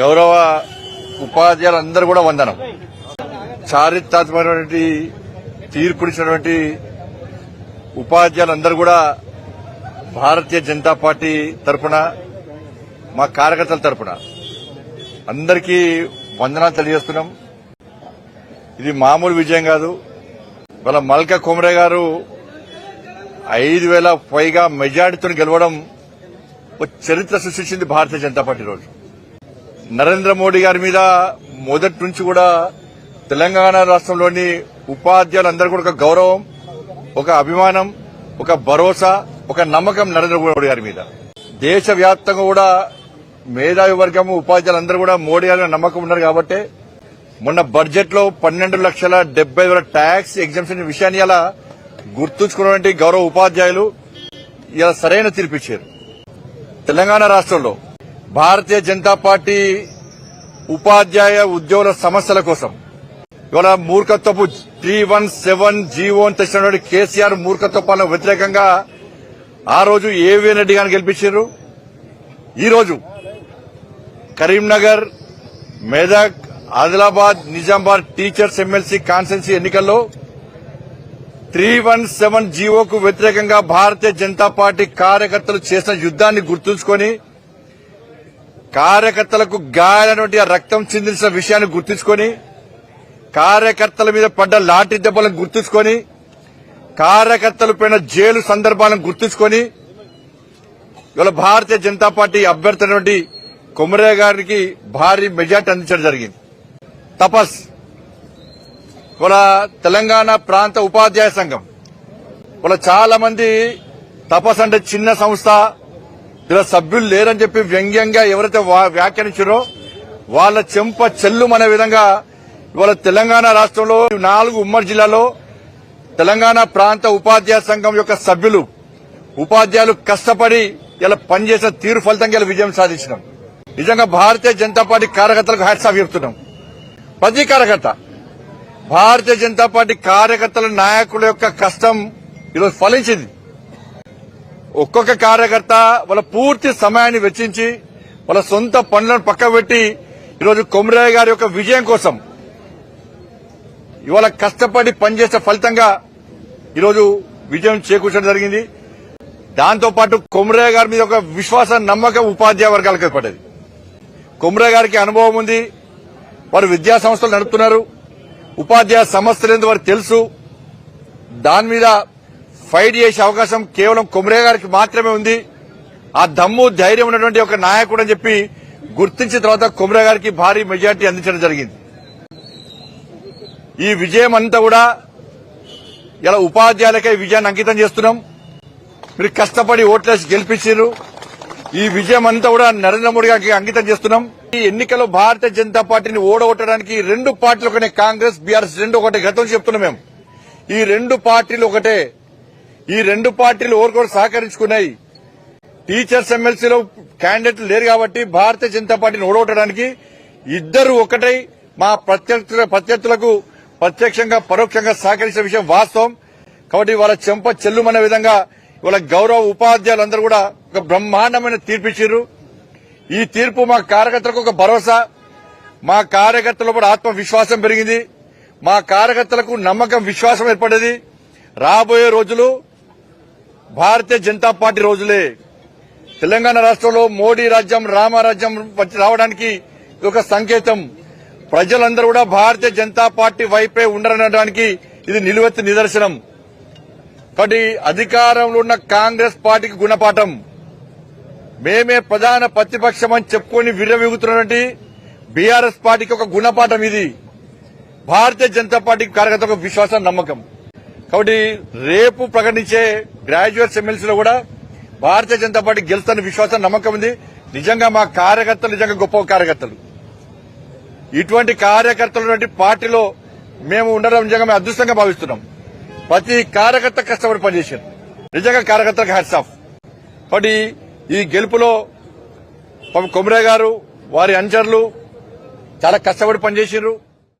గౌరవ ఉపాధ్యాయులందరూ కూడా వందనం. చారిత్రాత్మకమైనటువంటి తీర్పునిచ్చినటువంటి ఉపాధ్యాయులందరూ కూడా భారతీయ జనతా పార్టీ తరపున మా కార్యకర్తల తరపున అందరికీ వందనాలు తెలియజేస్తున్నాం. ఇది మామూలు విజయం కాదు. వాళ్ళ మల్క కుమరే గారు ఐదు వేల పైగా మెజార్టీతో గెలవడం ఒక చరిత్ర సృష్టించింది భారతీయ జనతా పార్టీ రోజు. నరేంద్ర మోడీ గారి మీద మొదటి నుంచి కూడా తెలంగాణ రాష్ట్రంలోని ఉపాధ్యాయులందరూ కూడా ఒక గౌరవం ఒక అభిమానం ఒక భరోసా ఒక నమ్మకం నరేంద్ర మోడీ గారి మీద. దేశవ్యాప్తంగా కూడా మేధావి వర్గం ఉపాధ్యాయులందరూ కూడా మోడీ గారి నమ్మకం ఉన్నారు కాబట్టి మొన్న బడ్జెట్లో పన్నెండు లక్షల డెబ్బై వేల ట్యాక్స్ ఎగ్జామ్షన్ విషయాన్ని ఇలా గుర్తుంచుకున్నటువంటి గౌరవ ఉపాధ్యాయులు ఇలా సరైన తీర్పిచ్చారు తెలంగాణ రాష్ట్రంలో భారతీయ జనతా పార్టీ ఉపాధ్యాయ ఉద్యోగుల సమస్యల కోసం ఇవాళ మూర్ఖత్వపు త్రీ వన్ సెవెన్ జీవో అని తెచ్చినటువంటి కేసీఆర్ మూర్ఖత్వ పాలన వ్యతిరేకంగా ఆ రోజు ఏవిఎన్ రెడ్డి గారిని గెలిపించారు. ఈరోజు Karimnagar Medak Adilabad Nizamabad teachers MLC constituency ఎన్నికల్లో త్రీ వన్ సెవెన్ జీవోకు వ్యతిరేకంగా భారతీయ జనతా పార్టీ కార్యకర్తలు చేసిన యుద్ధాన్ని గుర్తుంచుకొని కార్యకర్తలకు గాయాలైనటువంటి ఆ రక్తం చిందించిన విషయాన్ని గుర్తించుకొని కార్యకర్తల మీద పడ్డ లాఠీ దెబ్బలను గుర్తుంచుకొని కార్యకర్తలు పైన జైలు సందర్భాలను గుర్తించుకొని ఇవాళ భారతీయ జనతా పార్టీ అభ్యర్థి అయినటువంటి కొమరే గారికి భారీ మెజార్టీ అందించడం జరిగింది. తపస్. ఇవాళ తెలంగాణ ప్రాంత ఉపాధ్యాయ సంఘం. ఇవాళ చాలా మంది తపస్ అంటే చిన్న సంస్థ ఇలా సభ్యులు లేరని చెప్పి వ్యంగ్యంగా ఎవరైతే వా- వ్యాఖ్యానించారో వాళ్ళ చెంప చెల్లుమనే విధంగా ఇవాళ తెలంగాణ రాష్ట్రంలో నాలుగు ఉమ్మడి జిల్లాలో తెలంగాణ ప్రాంత ఉపాధ్యాయ సంఘం యొక్క సభ్యులు ఉపాధ్యాయులు కష్టపడి ఇలా పనిచేసిన తీరు ఫలితంగా ఇలా విజయం సాధించినాం. నిజంగా భారతీయ జనతా పార్టీ కార్యకర్తలకు హ్యాట్స్ చెప్తున్నాం. ప్రతి కార్యకర్త భారతీయ జనతా పార్టీ కార్యకర్తల నాయకుల యొక్క కష్టం ఈరోజు ఫలించింది. ఒక్కొక్క కార్యకర్త వాళ్ళ పూర్తి సమయాన్ని వెచ్చించి వాళ్ళ సొంత పనులను పక్క పెట్టి ఈరోజు కొమరయ్య గారి యొక్క విజయం కోసం ఇవాళ కష్టపడి పనిచేసే ఫలితంగా ఈరోజు విజయం చేకూర్చడం జరిగింది. దాంతో పాటు కొమరయ్య గారి మీద ఒక విశ్వాస నమ్మకం ఉపాధ్యాయ వర్గాలకు ఏర్పడ్డది. కొమరయ్య గారికి అనుభవం ఉంది. వారు విద్యా సంస్థలు నడుపుతున్నారు. ఉపాధ్యాయ సమస్యలు ఏందో వారికి తెలుసు. దాని మీద ఫైట్ చేసే అవకాశం కేవలం కొమరే గారికి మాత్రమే ఉంది. ఆ దమ్ము ధైర్యం ఉన్నటువంటి ఒక నాయకుడు అని చెప్పి గుర్తించిన తర్వాత కొమరే గారికి భారీ మెజార్టీ అందించడం జరిగింది. ఈ విజయం అంతా కూడా ఇలా ఉపాధ్యాయులకే విజయాన్ని అంకితం చేస్తున్నాం. మీరు కష్టపడి ఓట్లేసి గెలిపించారు. ఈ విజయం అంతా కూడా నరేంద్ర మోడీ గారికి అంకితం చేస్తున్నాం. ఈ ఎన్నికల్లో భారతీయ జనతా పార్టీని ఓడగొట్టడానికి రెండు పార్టీలు ఒకటే కాంగ్రెస్ బీఆర్ఎస్ రెండు ఒకటే గతం చెప్తున్నాం మేము. ఈ రెండు పార్టీలు ఒకటే ఈ రెండు పార్టీలు ఓరుకోరు సహకరించుకున్నాయి. టీచర్స్ ఎమ్మెల్సీలో క్యాండిడేట్లు లేరు కాబట్టి భారతీయ జనతా పార్టీని ఓడగొట్టడానికి ఇద్దరు ఒకటై మా ప్రత్యర్థుల ప్రత్యర్థులకు ప్రత్యక్షంగా పరోక్షంగా సహకరించిన విషయం వాస్తవం. కాబట్టి వాళ్ళ చెంప చెల్లుమనే విధంగా ఇవాళ గౌరవ ఉపాధ్యాయులందరూ కూడా ఒక బ్రహ్మాండమైన తీర్పిచ్చారు. ఈ తీర్పు మా కార్యకర్తలకు ఒక భరోసా. మా కార్యకర్తల కూడా ఆత్మవిశ్వాసం పెరిగింది. మా కార్యకర్తలకు నమ్మకం విశ్వాసం ఏర్పడేది. రాబోయే రోజులు భారతీయ జనతా పార్టీ రోజులే. తెలంగాణ రాష్ట్రంలో మోడీ రాజ్యం రామరాజ్యం వచ్చి రావడానికి ఇది ఒక సంకేతం. ప్రజలందరూ కూడా భారతీయ జనతా పార్టీ వైపే ఉండరనడానికి ఇది నిలువెత్తి నిదర్శనం. కాబట్టి అధికారంలో ఉన్న కాంగ్రెస్ పార్టీకి గుణపాఠం. మేమే ప్రధాన ప్రతిపక్షం అని చెప్పుకొని విర్రవీగుతున్నటువంటి బీఆర్ఎస్ పార్టీకి ఒక గుణపాఠం ఇది. భారతీయ జనతా పార్టీకి కార్యకర్త ఒక విశ్వాసం నమ్మకం. కాబట్టి రేపు ప్రకటించే గ్రాడ్యుయేట్స్ ఎమ్మెల్సీలో కూడా భారతీయ జనతా పార్టీ గెలుస్తున్న విశ్వాసం నమ్మకం ఉంది. నిజంగా మా కార్యకర్తలు నిజంగా గొప్ప కార్యకర్తలు. ఇటువంటి కార్యకర్తలు పార్టీలో మేము ఉండడం నిజంగా మేము అదృష్టంగా భావిస్తున్నాం. ప్రతి కార్యకర్త కష్టపడి పనిచేశారు. నిజంగా కార్యకర్తలకు హ్యాట్స్ ఆఫ్. కాబట్టి ఈ గెలుపులో పాపం కొమరే గారు వారి అనుచరులు చాలా కష్టపడి పనిచేసారు